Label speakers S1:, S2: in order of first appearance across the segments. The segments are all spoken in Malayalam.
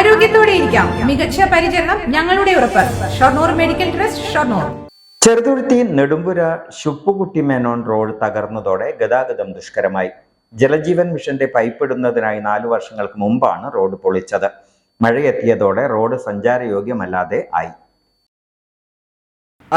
S1: ആരോഗ്യത്തോടെ ഇരിക്കാം. മികച്ച പരിചരണം ഞങ്ങളുടെ ഉറപ്പ്. Shoranur medical trust Shoranur.
S2: Cheruthuruthy Nedumpura Shuppukutty Menon road തകർന്നതോടെ ഗതാഗതം ദുഷ്കരമായി. ജലജീവൻ മിഷന്റെ പൈപ്പ് ഇടുന്നതിനായി നാലു വർഷങ്ങൾക്ക് മുമ്പാണ് റോഡ് പൊളിച്ചത്. മഴയെത്തിയതോടെ റോഡ് സഞ്ചാരയോഗ്യമല്ലാതെ ആയി.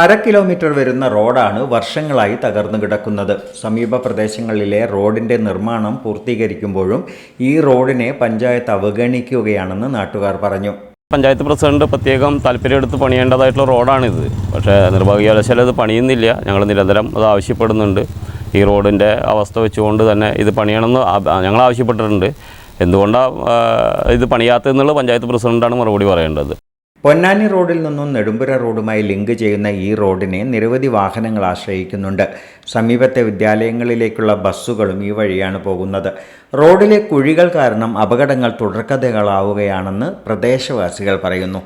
S2: അര കിലോമീറ്റർ വരുന്ന റോഡാണ് വർഷങ്ങളായി തകർന്നു കിടക്കുന്നത്. സമീപ പ്രദേശങ്ങളിലെ റോഡിന്റെ നിർമ്മാണം പൂർത്തീകരിക്കുമ്പോഴും ഈ റോഡിനെ പഞ്ചായത്ത് അവഗണിക്കുകയാണെന്ന് നാട്ടുകാർ പറഞ്ഞു.
S3: പഞ്ചായത്ത് പ്രസിഡന്റ് പ്രത്യേകം താല്പര്യമെടുത്ത് പണിയേണ്ടതായിട്ടുള്ള റോഡാണിത്. പക്ഷേ നിർഭാഗ്യവശാൽ അത് പണിയുന്നില്ല. ഞങ്ങൾ നിരന്തരം അത് ആവശ്യപ്പെടുന്നുണ്ട്. ഈ റോഡിന്റെ അവസ്ഥ വെച്ചുകൊണ്ട് തന്നെ ഇത് പണിയണമെന്ന് ഞങ്ങൾ ആവശ്യപ്പെട്ടിട്ടുണ്ട്. എന്തുകൊണ്ടാണ് ഇത് പണിയാത്തതെന്നുള്ള പഞ്ചായത്ത് പ്രസിഡന്റാണ് മറുപടി പറയേണ്ടത്.
S2: പൊന്നാനി റോഡിൽ നിന്നും നെടുമ്പുര റോഡുമായി ലിങ്ക് ചെയ്യുന്ന ഈ റോഡിനെ നിരവധി വാഹനങ്ങൾ ആശ്രയിക്കുന്നുണ്ട്. സമീപത്തെ വിദ്യാലയങ്ങളിലേക്കുള്ള ബസ്സുകളും ഈ വഴിയാണ് പോകുന്നത്. റോഡിലെ കുഴികൾ കാരണം അപകടങ്ങൾ തുടർക്കഥകളാവുകയാണെന്ന് പ്രദേശവാസികൾ പറയുന്നു.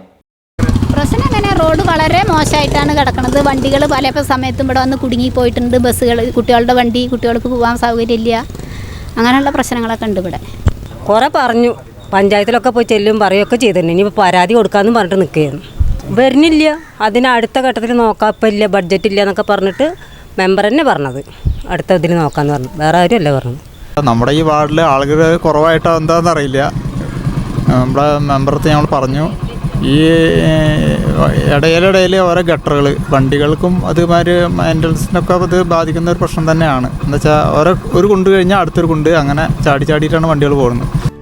S4: പ്രശ്നം എങ്ങനെ റോഡ് വളരെ മോശമായിട്ടാണ് കിടക്കുന്നത് വണ്ടികൾ പല സമയത്തും ഇവിടെ വന്ന് കുടുങ്ങി പോയിട്ടുണ്ട്. ബസ്സുകൾ കുട്ടികളുടെ വണ്ടി കുട്ടികൾക്ക് പോകാൻ സൗകര്യമില്ല. അങ്ങനെയുള്ള പ്രശ്നങ്ങളൊക്കെ ഉണ്ട് ഇവിടെ.
S5: കുറേ പറഞ്ഞു. പഞ്ചായത്തിലൊക്കെ പോയി ചെല്ലും പറയുകയൊക്കെ ചെയ്തിട്ടുണ്ട്. ഇനി പരാതി കൊടുക്കാമെന്ന് പറഞ്ഞിട്ട് നിൽക്കുകയായിരുന്നു വരുന്നില്ല. അതിന് അടുത്ത ഘട്ടത്തിൽ നോക്കാം. ഇപ്പം ഇല്ല ബഡ്ജറ്റ് ഇല്ല എന്നൊക്കെ പറഞ്ഞിട്ട് മെമ്പർ തന്നെ പറഞ്ഞത്. അടുത്ത ഇതിൽ നോക്കാമെന്ന് പറഞ്ഞു. വേറെ ആരും അല്ല പറഞ്ഞത്
S6: നമ്മുടെ ഈ വാർഡിൽ ആളുകൾ കുറവായിട്ടോ എന്താണെന്ന് അറിയില്ല. നമ്മുടെ മെമ്പറത്ത് ഞങ്ങൾ പറഞ്ഞു. ഈ ഇടയിലിടയിൽ ഓരോ ഗട്ടറുകൾ വണ്ടികൾക്കും അതുമാതിരി മെയിന്റനൻസിനൊക്കെ അത് ബാധിക്കുന്ന ഒരു പ്രശ്നം തന്നെയാണ്. എന്താ വെച്ചാൽ ഓരോ ഒരു കുണ്ട് കഴിഞ്ഞാൽ അടുത്തൊരു കുണ്ട് അങ്ങനെ ചാടി ചാടിയിട്ടാണ് വണ്ടികൾ പോകുന്നത്.